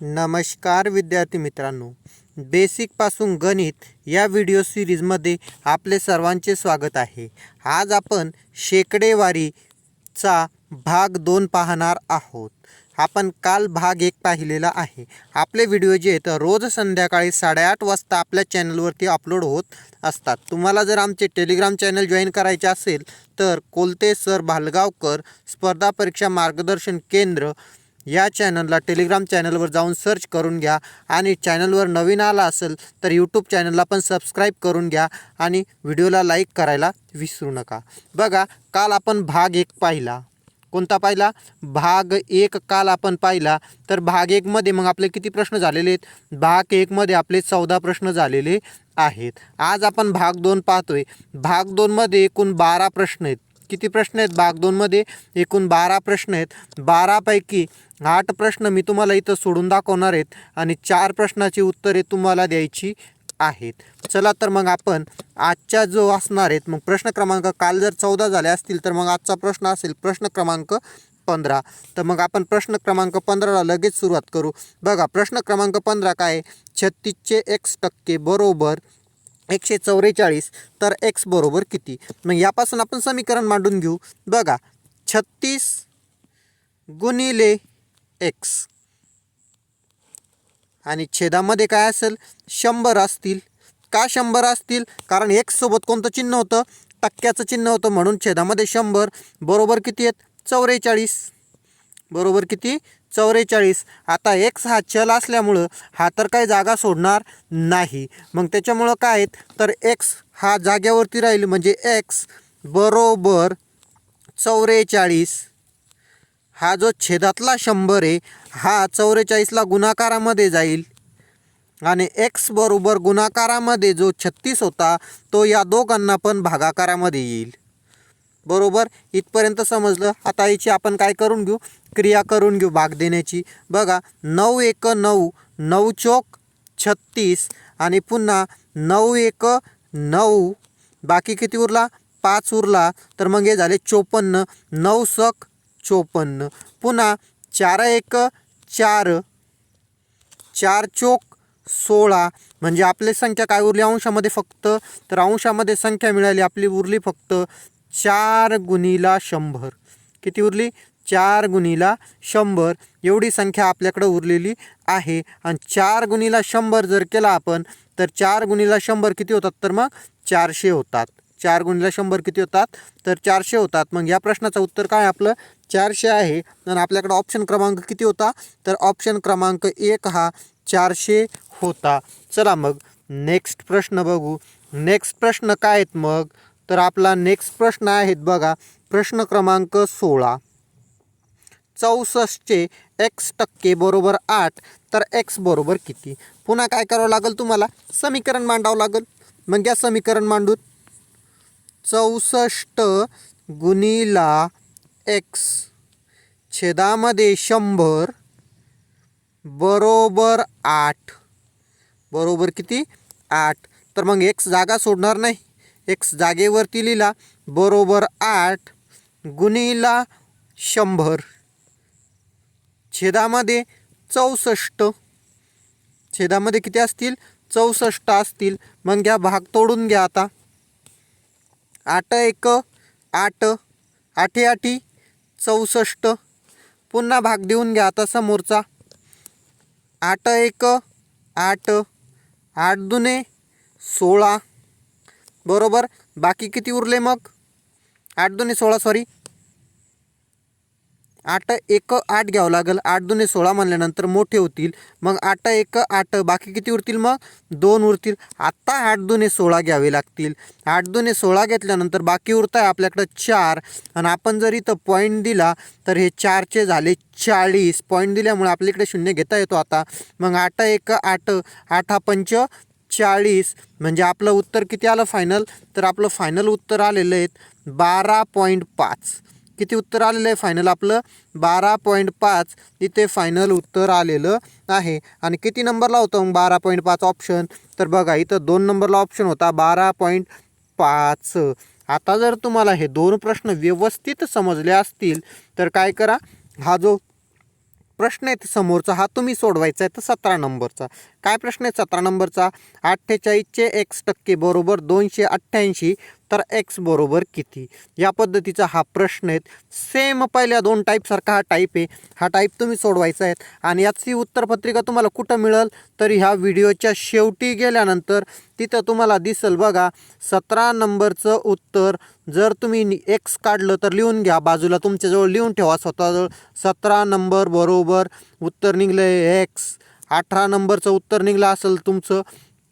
नमस्कार विद्यार्थी मित्रांनो. बेसिकपासून गणित या व्हिडिओ सिरीजमध्ये आपले सर्वांचे स्वागत आहे. आज आपण शेकडेवारीचा भाग दोन पाहणार आहोत. आपण काल भाग एक पाहिलेला आहे. आपले व्हिडिओ जे आहेत रोज संध्याकाळी साडेआठ वाजता आपल्या चॅनलवरती अपलोड होत असतात. तुम्हाला जर आमचे टेलिग्राम चॅनल जॉईन करायचे असेल तर कोलते सर भालगावकर स्पर्धा परीक्षा मार्गदर्शन केंद्र या चॅनलला टेलिग्राम चॅनलवर जाऊन सर्च करून घ्या. आणि चॅनलवर नवीन आला असेल तर यूट्यूब चॅनलला पण सबस्क्राईब करून घ्या. आणि व्हिडिओला लाईक करायला विसरू नका. बघा काल आपण भाग एक पाहिला. कोणता पाहिला? भाग एक काल आपण पाहिला. तर भाग एकमध्ये मग आपले किती प्रश्न झालेले आहेत? भाग एकमध्ये आपले चौदा प्रश्न झालेले आहेत. आज आपण भाग दोन पाहतोय. भाग दोनमध्ये एकूण बारा प्रश्न आहेत. किती प्रश्न आहेत? भाग दोनमध्ये एकूण बारा प्रश्न आहेत. बारापैकी आठ प्रश्न मी तुम्हाला इथं सोडून दाखवणार आहेत आणि चार प्रश्नाची उत्तरे तुम्हाला द्यायची आहेत. चला तर मग आपण आजच्या जो असणार आहेत मग प्रश्न क्रमांक काल जर चौदा झाले असतील तर मग आजचा प्रश्न असेल प्रश्न क्रमांक पंधरा. तर मग आपण प्रश्न क्रमांक पंधराला लगेच सुरुवात करू. बघा प्रश्न क्रमांक पंधरा काय छत्तीसचे एक्स टक्के बरोबर एकशे चौवेचाळीस तर एक्स बरोबर किती? मग यापासून आपण समीकरण मांडून घेऊ. बघा छत्तीस गुणिले एक्स आणि छेदामध्ये काय असेल? शंभर असतील. का शंभर असतील? कारण एक्ससोबत कोणतं चिन्ह होतं? टक्क्याचं चिन्ह होतं म्हणून छेदामध्ये शंभर. बरोबर किती आहेत? चौवेचाळीस. बरोबर किती? चौवेचाळीस आता एक्स हा चल असल्यामुळं हा तर काही जागा सोडणार नाही. मग त्याच्यामुळं काय आहेत? तर एक्स हा जाग्यावरती राहील म्हणजे एक्स बरोबर चौवेचाळीस हा जो छेदातला शंभर आहे हा चौवेचाळीसला गुणाकारामध्ये जाईल. आणि एक्स बरोबर गुणाकारामध्ये जो छत्तीस होता तो या दोघांना पण भागाकारामध्ये येईल. बरोबर? इथपर्यंत समजलं. आता याची आपण काय करून घेऊ? क्रिया करून घेऊ भाग देण्याची. बघा नऊ एक नऊ नऊ चोक छत्तीस आणि पुन्हा नऊ एक नऊ. बाकी किती उरला? पाच उरला. तर मग हे झाले चोपन्न. नऊ सक चोपन्न. पुन्हा चार एक चार. चार चोक सोळा. म्हणजे आपली संख्या काय उरली? अंशामध्ये फक्त. तर अंशामध्ये संख्या मिळाली आपली उरली फक्त चार गुणीला शंभर. किती उरली? चार गुणीला शंभर. एवढी संख्या आपल्याकडं उरलेली आहे. आणि चार गुणीला शंभर जर केला आपण तर चार गुणीला शंभर किती होतात? तर मग चारशे होतात. चार गुणीला शंभर किती होतात? तर चारशे होतात. मग या प्रश्नाचं उत्तर काय? आपलं चारशे आहे. आणि आपल्याकडं ऑप्शन क्रमांक किती होता? तर ऑप्शन क्रमांक एक हा चारशे होता. चला मग नेक्स्ट प्रश्न बघू. नेक्स्ट प्रश्न काय आहेत मग? तर आपला नेक्स्ट प्रश्न आहेत बघा. प्रश्न क्रमांक सोळा. चौसष्टचे एक्स टक्के बरोबर आठ तर एक्स बरोबर किती? पुन्हा काय करावं लागेल तुम्हाला? समीकरण मांडावं लागेल. मग या समीकरण मांडू चौसष्ट गुणीला एक्स छेदामध्ये शंभर बरोबर आठ. बरोबर किती? आठ. तर मग एक्स जागा सोडणार नाही. एक्स जागेवरती लिहिला बरोबर आठ गुणीला शंभर. छेदामध्ये चौसष्ट. छेदामध्ये किती असतील? चौसष्ट असतील. मग घ्या भाग तोडून घ्या आता. आठ एक आठ. आठे आठी चौसष्ट. पुन्हा भाग देऊन घ्या आता समोरचा. आठ एक आठ. आठ दुने सोळा. बरोबर? बाकी किती उरले मग? आठ दुने सोळा सॉरी आठ एक आठ घ्यावं लागेल. आठ दुने सोळा म्हणल्यानंतर मोठे होतील. मग आठ एक आठ बाकी किती उरतील मग? दोन उरतील. आत्ता आठ दुने सोळा घ्यावे लागतील. आठ दुने सोळा घेतल्यानंतर बाकी उरत आहे आपल्याकडं चार. आणि आपण जर इथं पॉईंट दिला तर हे चारचे झाले चाळीस. पॉईंट दिल्यामुळे आपल्याकडे शून्य घेता येतो आता. मग आठ एक आठ आठ हा पंच चाळीस म्हणजे आपलं उत्तर किती आलं फायनल तर आपलं फायनल उत्तर आलेलं आहेत बारा पॉईंट पाच. किती उत्तर आलेलं आहे फायनल आपलं बारा पॉईंट पाच. इथे फायनल उत्तर आलेलं आहे. आणि किती नंबरला होतं मग बारा पॉईंट पाच ऑप्शन तर बघा इथं दोन नंबरला ऑप्शन होता बारा पॉईंट पाच. आता जर तुम्हाला हे दोन प्रश्न व्यवस्थित समजले असतील तर काय करा? हा जो प्रश्न आहे समोरचा हा तुम्ही सोडवायचा आहे तर सतरा नंबरचा काय प्रश्न आहे सतरा नंबरचा? अठ्ठेचाळीसचे एक्स टक्के बरोबर दोनशे अठ्ठ्याऐंशी तर एक्स बरोबर किती? या पद्धतीचा हा प्रश्न आहे. सेम पहिल्या दोन टाईपसारखा हा टाईप आहे. हा टाईप तुम्ही सोडवायचा आहे. आणि याची उत्तरपत्रिका तुम्हाला कुठं मिळेल? तर ह्या व्हिडिओच्या शेवटी गेल्यानंतर तिथं तुम्हाला दिसेल बघा सतरा नंबरचं उत्तर जर तुम्ही एक्स काढलं तर लिहून घ्या. बाजूला तुमच्याजवळ लिहून ठेवा स्वतःजवळ. सतरा नंबर बरोबर उत्तर निघलं आहे एक्स अठरा नंबरचं उत्तर निघलं असेल तुमचं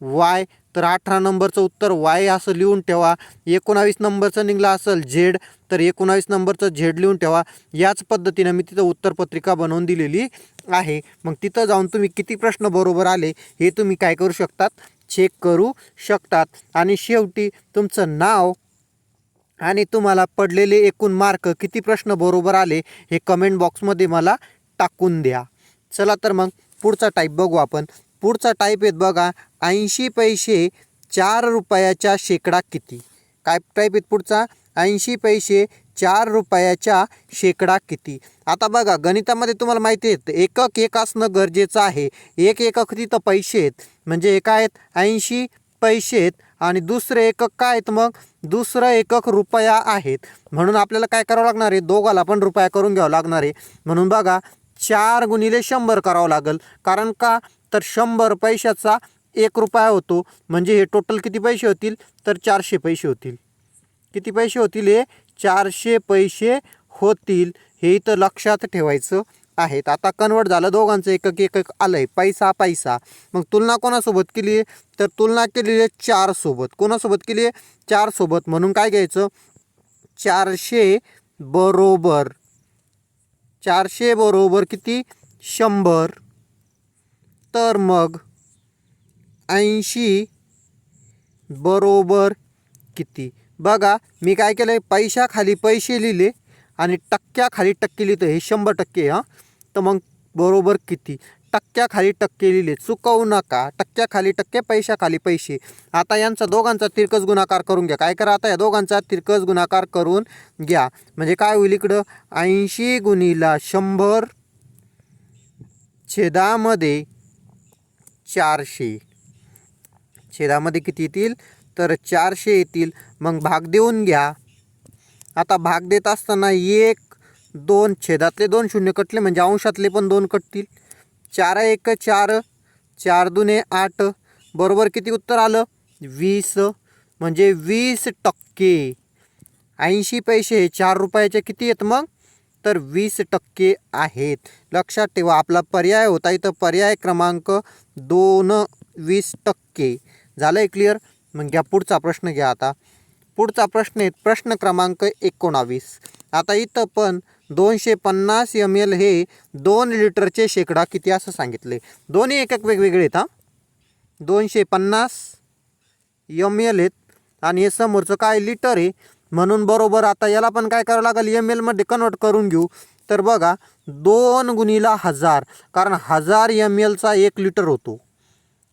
वाय तर अठरा नंबरचं उत्तर वाय असं लिहून ठेवा. एकोणावीस नंबरचं निघलं असेल झेड तर एकोणावीस नंबरचं झेड लिहून ठेवा. याच पद्धतीनं मी तिथं उत्तरपत्रिका बनवून दिलेली आहे. मग तिथं जाऊन तुम्ही किती प्रश्न बरोबर आले हे तुम्ही काय करू शकतात? चेक करू शकतात. आणि शेवटी तुमचं नाव आणि तुम्हाला पडलेले एकूण मार्क किती प्रश्न बरोबर आले हे कमेंट बॉक्समध्ये मला टाकून द्या. चला तर मग पुढचा टाईप बघू आपण. पुढचा टाईप आहेत बघा ऐंशी पैसे चार रुपयाच्या शेकडा किती? काय टाईप आहेत पुढचा? ऐंशी पैसे चार रुपयाच्या शेकडा किती? आता बघा गणितामध्ये तुम्हाला माहिती आहे एकक एक असणं गरजेचं आहे. एक एकक तिथं पैसे आहेत. म्हणजे एका आहेत ऐंशी पैसे आहेत आणि दुसरे एकक काय आहेत मग? दुसरं एकक रुपया आहेत. म्हणून आपल्याला काय करावं लागणार आहे? दोघाला पण रुपया करून घ्यावं लागणार आहे. म्हणून बघा चार गुणिले शंभर करावं लागेल. कारण का? तर शंभर पैशाचा एक रुपया होतो. म्हणजे हे टोटल किती पैसे होतील? तर चारशे पैसे होतील. किती पैसे होतील हे? चारशे पैसे होतील. हे इथं लक्षात ठेवायचं आहेत आता कन्वर्ट झालं. दोघांचं एकक एकक आलं आहे पैसा पैसा. मग तुलना कोणासोबत केली? आहे तर तुलना केलेली आहे चारसोबत. कोणासोबत केली आहे? चारसोबत. म्हणून काय घ्यायचं? चारशे बरोबर. चारशे बरोबर किती? शंभर. तर मग ऐंशी बरोबर किती? बघा मी काय केलं आहे पैशाखाली पैसे लिहिले आणि टक्क्याखाली टक्के लिहितो हे शंभर टक्के हां. तर मग बरोबर किती? टक्क्याखाली टक्के लिहिले. चुकवू नका. टक्क्याखाली टक्के पैशाखाली पैसे. आता यांचा दोघांचा तिरकस गुणाकार करून घ्या. काय करा आता या दोघांचा तिरकस गुणाकार करून घ्या. म्हणजे काय होईल इकडं? ऐंशी गुणीला शंभर छेदामध्ये चारशे. छेदामध्ये किती येतील? तर चारशे येतील. मग भाग देऊन घ्या. आता भाग देत असताना एक दोन छेदातले दोन शून्य कटले. म्हणजे अंशातले पण दोन कटतील. चार एक चार चार दुने आठ. बरोबर किती उत्तर आलं? वीस. म्हणजे वीस टक्के. ऐंशी पैसे हे चार रुपयाचे किती आहेत मग? तर वीस टक्के आहेत. लक्षात ठेवा आपला पर्याय होता इथं पर्याय क्रमांक दोन वीस टक्के. झालं आहे क्लिअर मग घ्या पुढचा प्रश्न घ्या आता. पुढचा प्रश्न आहे प्रश्न क्रमांक एकोणावीस. आता इथं पण दोनशे पन्नास एम एल हे दोन लिटरचे शेकडा किती असं सांगितले? दोन्ही एक एक वेगवेगळे आहेत हां? दोनशे पन्नास एम एल आहेत. आणि हे समोरचं काय लिटर आहे? म्हणून बरोबर आता याला पण काय करावं लागेल? एम एलमध्ये कन्वर्ट करून घेऊ. तर बघा दोन गुणीला हजार. कारण हजार एम एलचा एक लिटर होतो.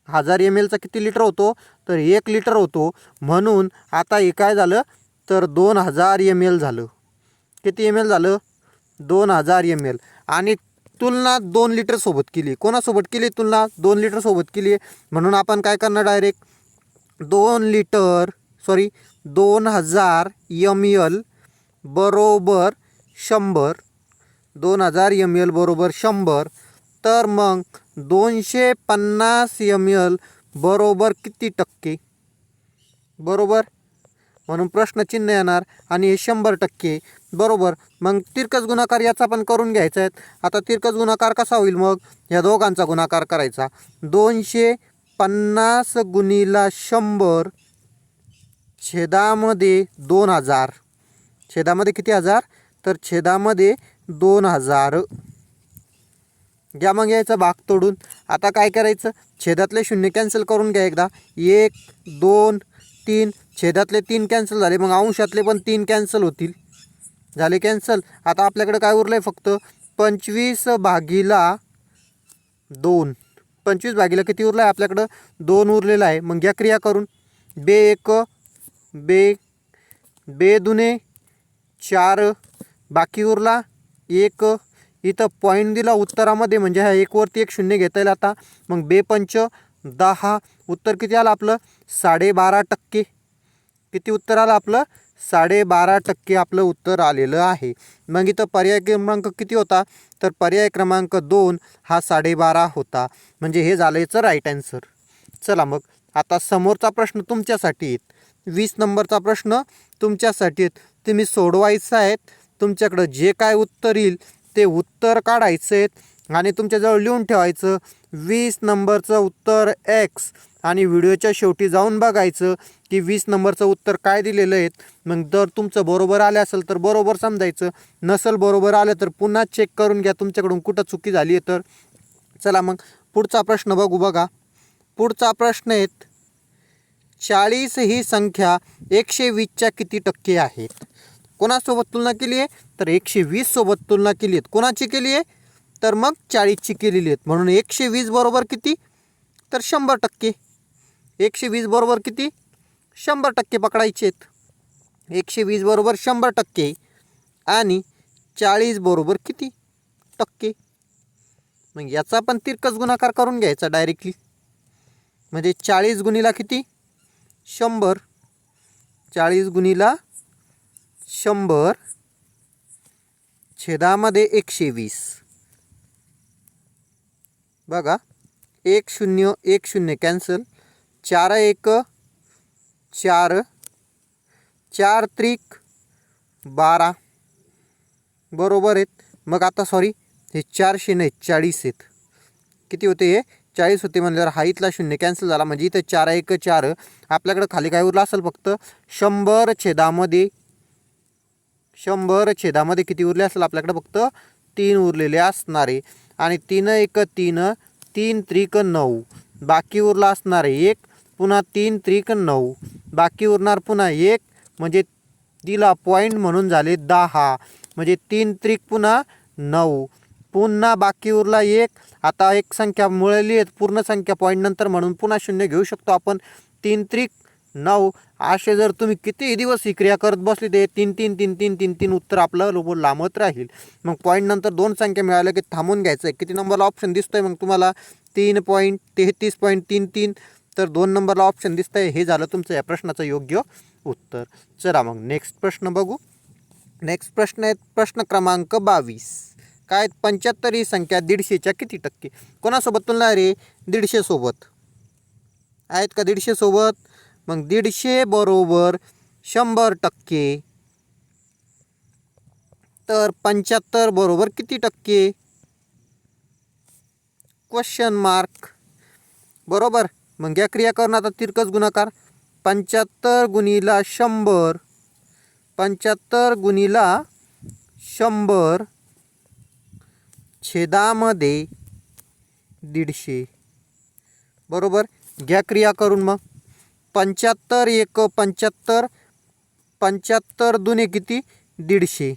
हजार एम एलचा किती लिटर होतो? तर एक लिटर होतो. म्हणून आता हे काय झालं? तर दोन हजार एम एल झालं. किती एम एल झालं? दोन हजार एम एल आणि तुलना दोन लिटरसोबत केली. कोणासोबत केली तुलना? दोन लिटरसोबत केली. आहे म्हणून आपण काय करणार डायरेक्ट दोन लिटर सॉरी दोन हजार एम एल बरोबर शंभर. दोन हजार एम एल बरोबर शंभर. तर मग दोनशे पन्नास एम एल बरोबर किती टक्के? बरोबर? म्हणून प्रश्नचिन्ह येणार आणि हे शंभर टक्के. बरोबर. मग तिरकस गुणाकार याचा पण करून घ्यायचा आहे. आता तिरकस गुणाकार कसा होईल मग? या दोघांचा गुणाकार करायचा. दोनशे पन्नास गुणीला शंभर छेदामध्ये दोन हजार. छेदामध्ये किती हजार? तर छेदामध्ये दोन हजार. घ्या मग यायचा भाग तोडून. आता काय करायचं? छेदातले शून्य कॅन्सल करून घ्या एकदा. एक दोन तीन छेदातले तीन कॅन्सल झाले मग अंशातले पण तीन कॅन्सल होतील. झाले कॅन्सल आता आपल्याकडे काय उरलं आहे फक्त पंचवीस भागीला दोन. पंचवीस भागीला किती उरलं आहे आपल्याकडं दोन उरलेलं आहे. मग या क्रिया करून बे एक बे बे दुने चार. बाकी उरला एक. इथं पॉईंट दिला उत्तरामध्ये म्हणजे ह्या एकवरती एक शून्य घेता येईल आता. मग बे पंच दहा. उत्तर किती आलं आपलं? साडेबारा टक्के. किती उत्तर आलं आपलं? साडेबारा टक्के आपलं उत्तर आलेलं आहे. मग इथं पर्याय क्रमांक किती होता? तर पर्याय क्रमांक दोन हा साडेबारा होता. म्हणजे हे झालं याचं राईट आन्सर चला मग आता समोरचा प्रश्न तुमच्यासाठी आहेत वीस नंबरचा प्रश्न तुमच्यासाठी आहेत तुम्ही सोडवायचं आहेत तुमच्याकडं जे काय उत्तर येईल ते उत्तर काढायचं आहेत आणि तुमच्याजवळ लिहून ठेवायचं वीस नंबरचं उत्तर एक्स आणि व्हिडिओच्या शेवटी जाऊन बघायचं की वीस नंबरचं उत्तर काय दिलेलं आहे मग जर तुमचं बरोबर आलं असेल तर बरोबर समजायचं. नसेल बरोबर आलं तर पुन्हा चेक करून घ्या तुमच्याकडून कुठं चुकी झाली आहे तर. चला मग पुढचा प्रश्न बघू बघा. पुढचा प्रश्न आहेत चाळीस ही संख्या एकशे वीसच्या किती टक्के आहेत कोणासोबत तुलना केली आहे? तर एकशे वीससोबत तुलना केली आहेत कोणाची केली आहे? तर मग चाळीसची केलेली आहेत. म्हणून एकशे वीस बरोबर किती? तर शंभर टक्के. एकशे वीस बरोबर किती? शंभर टक्के पकडायचेत एकशे वीस बरोबर शंभर टक्के आणि चाळीस बरोबर किती टक्के? मग याचा पण तिरकस गुणाकार करून घ्यायचा डायरेक्टली म्हणजे चाळीस गुणीला किती? शंभर. चाळीस गुणीला शंभर छेदामध्ये एकशे वीस. बघा एक शून्य एक शून्य कॅन्सल चार एक चार चार त्रिक बारा. बरोबर आहेत. मग आता सॉरी हे चारशे नाही चाळीस आहेत. किती होते हे? चाळीस होते म्हणल्यावर हा इथला शून्य कॅन्सल झाला. म्हणजे इथं चार एक चार आपल्याकडं खाली काय उरलं असेल फक्त? शंभर छेदामध्ये शंभर छेदामध्ये किती उरले असेल? आपल्याकडे फक्त तीन उरलेले असणारे. आणि तीन एक तीन तीन त्रिक नऊ. बाकी उरला असणारे एक पुन्हा तीन त्रिक नऊ. बाकी उरणार पुन्हा एक म्हणजे तिला पॉईंट म्हणून झाले दहा. म्हणजे तीन त्रिक पुन्हा नऊ. पुन्हा बाकी उरला एक. आता एक संख्या मिळाली आहे पूर्ण संख्या पॉईंट नंतर म्हणून पुन्हा शून्य घेऊ शकतो आपण. तीन त्रिक नऊ. असे जर तुम्ही किती दिवस ही क्रिया करत बसली ते तीन तीन तीन तीन तीन तीन उत्तर आपलं लोब लांबत राहील. मग पॉईंट नंतर दोन संख्या मिळाल्या की थांबून घ्यायचं आहे किती नंबरला ऑप्शन दिसतोय मग तुम्हाला? तीन पॉईंट तेहतीस पॉईंट तीन तीन. तर दोन नंबरला ऑप्शन दिसतंय. हे झालं तुमचं या प्रश्नाचं योग्य उत्तर. चला मग नेक्स्ट प्रश्न बघू. नेक्स्ट प्रश्न आहे प्रश्न क्रमांक बावीस. काय पंच्याहत्तर ही संख्या दीडशेच्या किती टक्के? कोणासोबत तुलना रे? दीडशेसोबत आहेत का दीडशेसोबत मग दीडशे बरोबर शंभर टक्के. तर पंच्याहत्तर बरोबर किती टक्के? क्वेश्चन मार्क बरोबर? मग या क्रिया आता तिरकस गुणाकार. पंच्याहत्तर गुणीला शंभर. पंच्याहत्तर गुणीला शंभर छेदामध्ये दीडशे. बरोबर? घ्या क्रिया करून मग. पंच्याहत्तर एक पंच्याहत्तर पंच्याहत्तर दुने किती? दीडशे.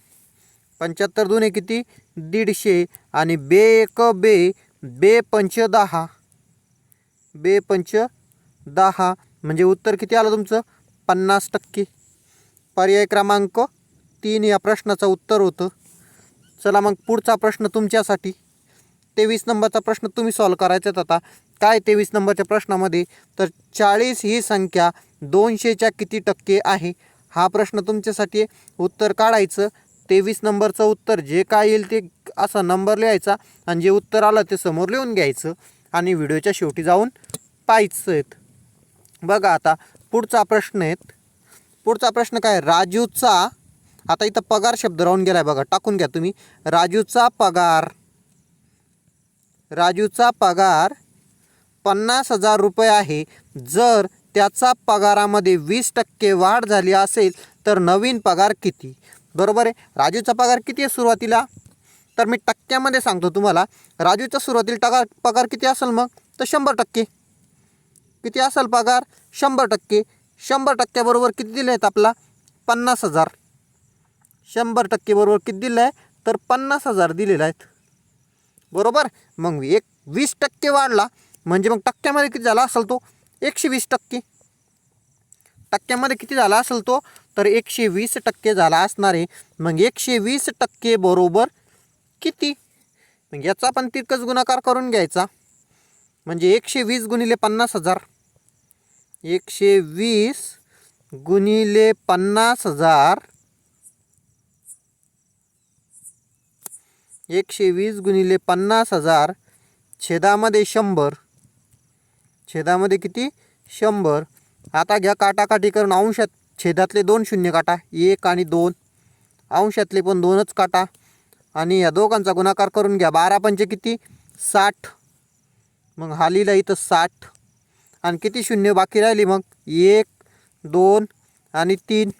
पंच्याहत्तर दुने किती? दीडशे. आणि बे एक बे बे पंच दहा. बे पंच दहा म्हणजे उत्तर किती आलं तुमचं? पन्नास टक्के. पर्याय क्रमांक तीन या प्रश्नाचं उत्तर होतं. चला मग पुढचा प्रश्न तुमच्यासाठी. तेवीस नंबरचा प्रश्न तुम्ही सॉल्व करायचात आता. काय तेवीस नंबरच्या प्रश्नामध्ये? तर चाळीस ही संख्या दोनशेच्या किती टक्के आहे? हा प्रश्न तुमच्यासाठी उत्तर काढायचं. तेवीस नंबरचं उत्तर जे काय येईल ते असा नंबर लिहायचा आणि जे उत्तर आलं ते समोर लिहून घ्यायचं. आणि व्हिडिओच्या शेवटी जाऊन पाहायचं आहेत. बघा आता पुढचा प्रश्न आहेत. पुढचा प्रश्न काय? राजूचा आता इथं पगार शब्द राहून गेलाय बघा टाकून घ्या तुम्ही. राजूचा पगार. राजूचा पगार पन्नास हजार रुपये आहे. जर त्याचा पगारामध्ये वीस टक्के वाढ झाली असेल तर नवीन पगार किती? बरोबर आहे? राजूचा पगार किती आहे सुरुवातीला? तर मी टक्क्यामध्ये सांगतो तुम्हाला. राजूचा सुरुवातीला टका पगार किती असेल मग? तर शंभर टक्के. किती असेल पगार? शंभर टक्के. शंभर टक्क्याबरोबर किती दिले आहेत आपला? पन्नास हजार. शंभर टक्के बरोबर किती दिलं आहे? तर पन्नास हजार दिलेले आहेत. बरोबर? मग एक वीस टक्के वाढला. म्हणजे मग टक्क्यामध्ये किती झाला असेल तो? एकशे वीस टक्के. टक्क्यामध्ये किती झाला असेल तो? तर एकशे वीस टक्के झाला असणार आहे. मग एकशे वीस टक्के बरोबर किती? मग याचा पण तितकंच गुणाकार करून घ्यायचा. म्हणजे एकशे वीस गुणिले पन्नास हजार. एकशे वीस गुणिले पन्नास हजार. एकशे वीस गुणिले पन्नास हजार छेदामध्ये शंभर. छेदामध्ये किती? शंभर. आता घ्या काटाकाठी करून अंशात छेदातले दोन शून्य काटा. एक आणि दोन. अंशातले पण दोनच काटा. आणि या दोघांचा गुणाकार करून घ्या. बारा पंचे किती? साठ. मग हा लिहिला इथं साठ. आणि किती शून्य बाकी राहिली मग? एक दोन आणि तीन.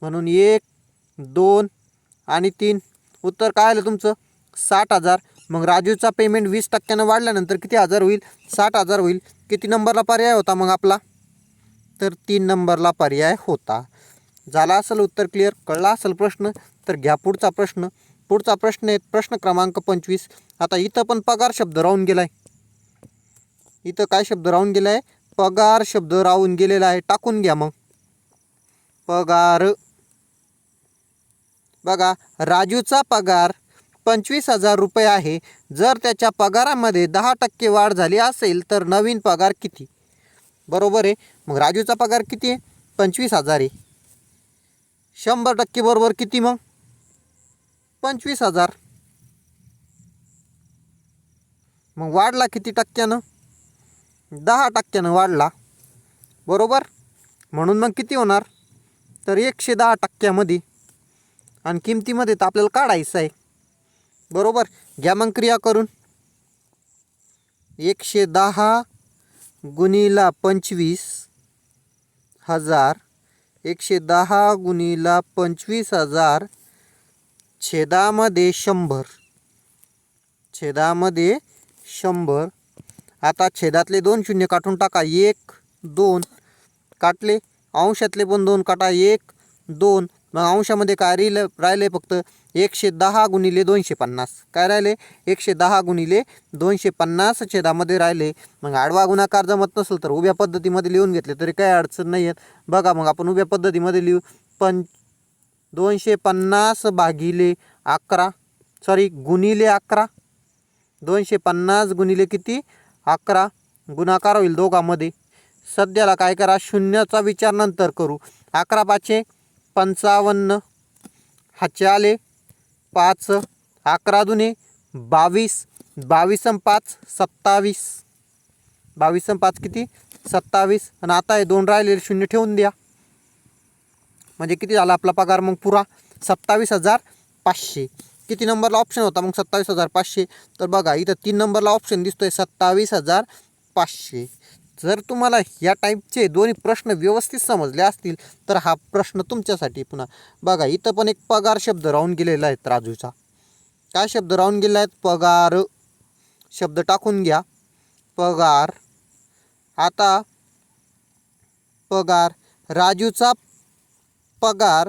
म्हणून एक दोन आणि तीन. उत्तर काय आलं तुमचं? साठ हजार. मग राजूचा पेमेंट वीस टक्क्यानं वाढल्यानंतर किती हजार होईल? साठ हजार होईल. किती नंबरला पर्याय होता मग आपला? तर तीन नंबरला पर्याय होता. झाला असेल उत्तर क्लिअर कळला असेल प्रश्न तर घ्या पुढचा प्रश्न. पुढचा प्रश्न आहे प्रश्न क्रमांक पंचवीस. आता इथं पण पगार शब्द राहून गेला आहे इथं काय शब्द राहून गेला आहे पगार शब्द राहून गेलेला आहे. टाकून घ्या मग. पगार. बघा राजूचा पगार पंचवीस हजार रुपये आहे. जर त्याच्या पगारामध्ये दहा टक्के वाढ झाली असेल तर नवीन पगार किती? बरोबर आहे. मग राजूचा पगार किती आहे? पंचवीस हजार आहे. शंभर टक्के बरोबर किती मग? पंचवीस हजार. मग वाढला किती टक्क्यानं? दहा टक्क्यानं वाढला. बरोबर? म्हणून मग किती होणार? तर एकशे दहा टक्क्यामध्ये. आणि किमतीमध्ये तर आपल्याला काढायचं आहे. बरोबर? घ्या मग क्रिया करून. एकशे दहा गुणिला पंचवीस हजार एकशे दहा गुणीला पंचवीस हजार छेदामध्ये शंभर. छेदामध्ये शंभर. आता छेदातले दोन शून्य काढून टाका. एक दोन. काटले. अंशातले पण दोन काटा. एक दोन. मग अंशामध्ये काय राहिलं राहिले फक्त एकशे दहा गुणिले दोनशे पन्नास. काय राहिले? एकशे दहा गुणिले दोनशे पन्नास छेदामध्ये राहिले. मग आडवा गुणाकार जमत नसेल तर उभ्या पद्धतीमध्ये लिहून घेतले तरी काही अडचण नाही आहेत बघा मग आपण उभ्या पद्धतीमध्ये लिहू. पण दोनशे पन्नास भागिले अकरा सॉरी गुणिले अकरा. दोनशे पन्नास गुणिले किती? अकरा. गुणाकार होईल दोघामध्ये. सध्याला काय करा? शून्याचा विचार नंतर करू. अकरा पाचशे पंचावन्न हाचे आले पाच अकरा दुने बावीस बावीस पाच सत्तावीस. बावीस पाच किती? सत्तावीस. आणि आता हे दोन राहिलेले शून्य ठेवून द्या. म्हणजे किती झाला आपला पगार? मग पुरा सत्तावीस हजार पाचशे. किती नंबरला ऑप्शन होता? मग सत्तावीस हजार पाचशे. तर बघा इथं तीन नंबरला ऑप्शन दिसतोय सत्तावीस हजार पाचशे. जर तुम्हाला या टाईपचे दोन्ही प्रश्न व्यवस्थित समजले असतील तर हा प्रश्न तुमच्यासाठी पुन्हा बघा इथं पण एक पगार शब्द राहून गेलेला आहे राजूचा. काय शब्द राहून गेला आहेत? पगार. शब्द टाकून घ्या. पगार. आता पगार. राजूचा पगार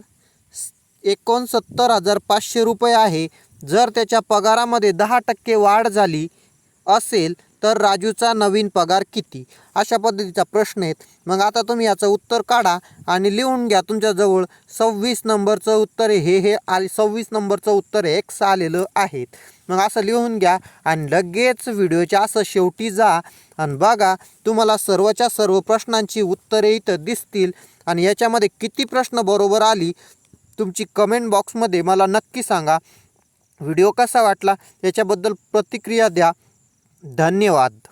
एकोणसत्तर हजार पाचशे रुपये आहे. जर त्याच्या पगारामध्ये दहा टक्के वाढ झाली असेल तर राजूचा नवीन पगार किती? अशा पद्धतीचा प्रश्न आहेत. मग आता तुम्ही याचं उत्तर काढा आणि लिहून घ्या तुमच्याजवळ सव्वीस नंबरचं उत्तर आहे हे हे आले सव्वीस नंबरचं उत्तर एक्स आलेलं आहेत मग असं लिहून घ्या आणि लगेच व्हिडिओच्या असं शेवटी जा आणि बघा तुम्हाला सर्वच्या सर्व प्रश्नांची उत्तरे इथं दिसतील आणि याच्यामध्ये किती प्रश्न बरोबर आली तुमची कमेंट बॉक्समध्ये मला नक्की सांगा. व्हिडिओ कसा वाटला याच्याबद्दल प्रतिक्रिया द्या. धन्यवाद.